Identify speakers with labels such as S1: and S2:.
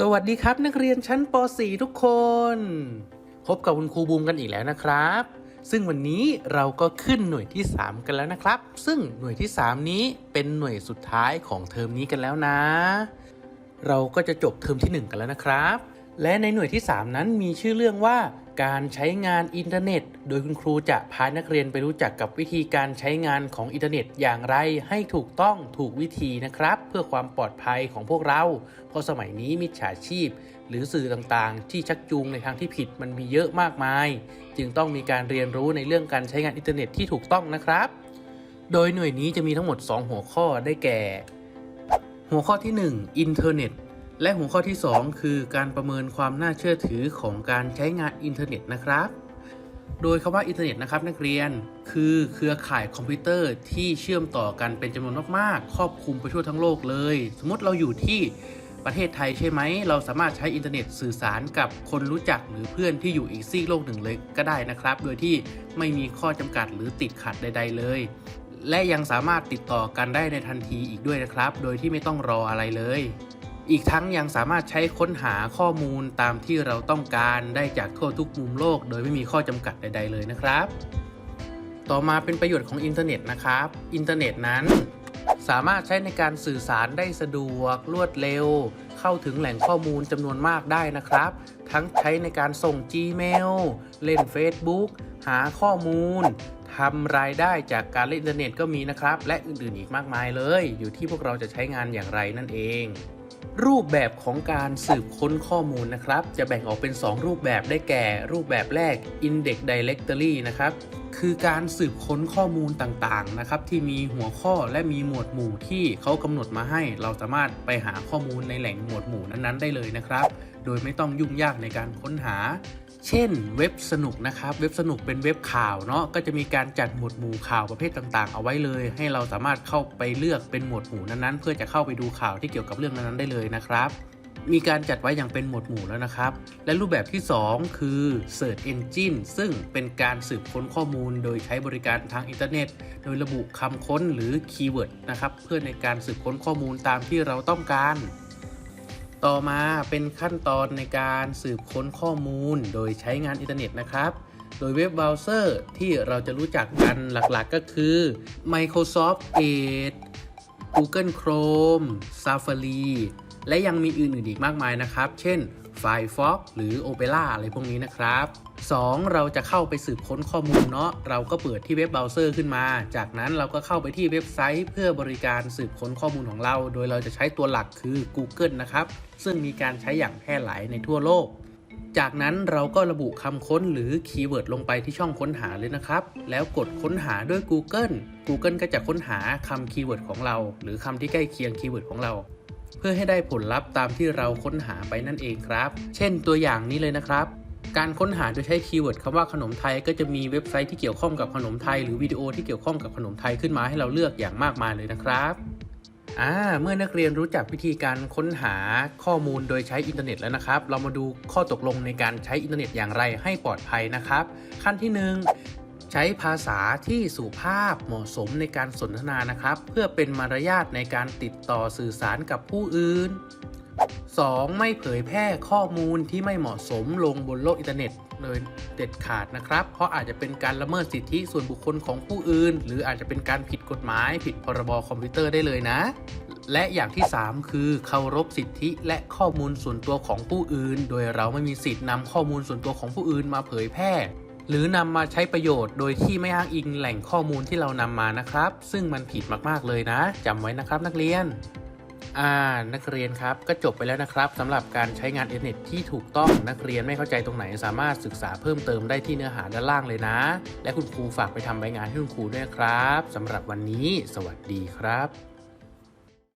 S1: สวัสดีครับ นักเรียนชั้นป .4 ทุกคน พบกับคุณครูบูมกันอีกแล้วนะครับ ซึ่งวันนี้เราก็ขึ้นหน่วยที่ 3 กันแล้วนะครับ ซึ่งหน่วยที่ 3 นี้เป็นหน่วยสุดท้ายของเทอมนี้กันแล้วนะ เราก็จะจบเทอมที่ 1 กันแล้วนะครับ และในหน่วยที่ 3 นั้นมีชื่อเรื่องว่า การใช้งานอินเทอร์เน็ต โดยคุณครูจะพานักเรียนไปรู้จักกับวิธีการใช้งานของอินเทอร์เน็ตอย่างไร ให้ถูกต้องถูกวิธีนะครับ เพื่อความปลอดภัยของพวกเรา เพราะสมัยนี้มิจฉาชีพ หรือสื่อต่างๆ ที่ชักจูงในทางที่ผิดมันมีเยอะมากมาย จึงต้องมีการเรียนรู้ในเรื่องการใช้งานอินเทอร์เน็ตที่ถูกต้องนะครับ โดยหน่วยนี้จะมีทั้งหมด 2 หัวข้อได้แก่ หัวข้อที่ 1 อินเทอร์เน็ต และหัวข้อที่ 2 คือการประเมินความน่าเชื่อถือของการใช้งานอินเทอร์เน็ตนะครับ โดยคำว่าอินเทอร์เน็ตนะครับนักเรียน คือเครือข่ายคอมพิวเตอร์ที่เชื่อมต่อกันเป็นจำนวนมากๆ ครอบคลุมไปทั่วทั้งโลกเลย สมมติเราอยู่ที่ประเทศไทยใช่ไหม เราสามารถใช้อินเทอร์เน็ตสื่อสารกับคนรู้จักหรือเพื่อนที่อยู่อีกซีกโลกหนึ่งเลยก็ได้นะครับ โดยที่ไม่มีข้อจำกัดหรือติดขัดใด ๆ เลย และยังสามารถติดต่อกันได้ในทันทีอีกด้วยนะครับ โดยที่ไม่ต้องรออะไรเลย อีกทั้งยังสามารถใช้ค้นหาข้อมูลตามที่เราต้องการได้จากทั่วทุกมุมโลก โดยไม่มีข้อจำกัดใด ๆ เลยนะครับ ต่อมาเป็นประโยชน์ของอินเทอร์เน็ตนะครับ อินเทอร์เน็ตนั้น สามารถใช้ในการสื่อสารได้สะดวก รวดเร็ว เข้าถึงแหล่งข้อมูลจำนวนมากได้นะครับ ทั้งใช้ในการส่ง Gmail เล่น Facebook หาข้อมูลทำรายได้จากการเล่นอินเทอร์เน็ตก็มีนะครับ และอื่นๆอีกมากมายเลย อยู่ที่พวกเราจะใช้งานอย่างไรนั่นเอง รูปแบบของการสืบค้นข้อมูลนะครับ จะแบ่งออกเป็น 2 รูปแบบได้แก่ รูปแบบแรก Index Directory นะครับ คือการสืบค้นข้อมูลต่างๆนะครับ ที่มีหัวข้อและมีหมวดหมู่ที่เขากำหนดมาให้ เราสามารถไปหาข้อมูลในแหล่งหมวดหมู่นั้นๆ ได้เลยนะครับ โดยไม่ต้องยุ่งยากในการค้นหา เช่นเว็บสนุกนะครับ เว็บสนุกเป็นเว็บข่าวเนาะก็จะมีการจัดหมวดหมู่ข่าวประเภทต่างๆ เอาไว้เลย ให้เราสามารถเข้าไปเลือกเป็นหมวดหมู่นั้นๆ เพื่อจะเข้าไปดูข่าวที่เกี่ยวกับเรื่องนั้นๆได้เลยนะครับ มีการจัดไว้อย่างเป็นหมวดหมู่แล้วนะครับ และรูปแบบที่ 2 คือ Search Engine ซึ่งเป็นการสืบค้นข้อมูลโดยใช้บริการทางอินเทอร์เน็ต โดยระบุคำค้นหรือคีย์เวิร์ดนะครับเพื่อในการสืบค้นข้อมูลตามที่เราต้องการ ต่อมาเป็นขั้นตอนในการสืบค้นข้อมูลโดยใช้งานอินเทอร์เน็ตนะครับ โดยเว็บเบราว์เซอร์ที่เราจะรู้จักกันหลักๆก็คือ Microsoft Edge Google Chrome Safari และยังมีอื่นๆอีกมากมายนะครับ เช่น Firefox หรือ Opera อะไรพวกนี้นะครับ 2. เราจะเข้าไปสืบค้นข้อมูลเนาะเราก็เปิดที่เว็บเบราว์เซอร์ขึ้นมา จากนั้นเราก็เข้าไปที่เว็บไซต์ เพื่อบริการสืบค้นข้อมูลของเรา โดยเราจะใช้ตัวหลักคือ Google นะครับ ซึ่งมีการใช้อย่างแพร่หลายในทั่วโลก จากนั้นเราก็ระบุคำค้นหรือคีย์เวิร์ดลงไปที่ช่องค้นหาเลยนะครับ แล้วกดค้นหาด้วย Google Google ก็จะค้นหาคำคีย์เวิร์ดของเรา หรือคำที่ใกล้เคียงคีย์เวิร์ดของเรา เพื่อให้ได้ผลลัพธ์ตามที่เราค้นหาไปนั่นเองครับ เช่นตัวอย่างนี้เลยนะครับการค้นหาโดยใช้คีย์เวิร์ดคำว่าขนมไทยก็จะมีเว็บไซต์ที่เกี่ยวข้องกับขนมไทย หรือวิดีโอที่เกี่ยวข้องกับขนมไทยขึ้นมาให้เราเลือกอย่างมากมายเลยนะครับอ่าเมื่อนักเรียนรู้จักวิธีการค้นหาข้อมูลโดยใช้อินเทอร์เน็ตแล้วนะครับ เรามาดูข้อตกลงในการใช้อินเทอร์เน็ตอย่างไรให้ปลอดภัยนะครับ ขั้นที่หนึ่ง ใช้ภาษาที่สุภาพเหมาะสมในการสนทนานะครับ เพื่อเป็นมารยาทในการติดต่อสื่อสารกับผู้อื่น 2. ไม่เผยแพร่ข้อมูลที่ไม่เหมาะสมลงบนโลกอินเทอร์เน็ตโดยเด็ดขาดนะครับ เพราะอาจจะเป็นการละเมิดสิทธิส่วนบุคคลของผู้อื่น หรืออาจจะเป็นการผิดกฎหมาย ผิดพรบคอมพิวเตอร์ได้เลยนะ และอย่างที่ 3 คือเคารพสิทธิและข้อมูลส่วนตัวของผู้อื่น โดยเราไม่มีสิทธินำข้อมูลส่วนตัวของผู้อื่นมาเผยแพร่ หรือนำมาใช้ประโยชน์โดยที่ไม่อ้างอิงแหล่งข้อมูลที่เรานำมานะครับ ซึ่งมันผิดมากๆเลยนะจำไว้นะครับนักเรียนอ่านักเรียนครับก็จบไปแล้วนะครับสำหรับการใช้งานอินเทอร์เน็ตที่ถูกต้องนักเรียนไม่เข้าใจตรงไหนสามารถศึกษาเพิ่มเติมได้ที่เนื้อหาด้านล่างเลยนะ และคุณครูฝากไปทำใบงานให้คุณครูด้วยครับสำหรับวันนี้ สวัสดีครับ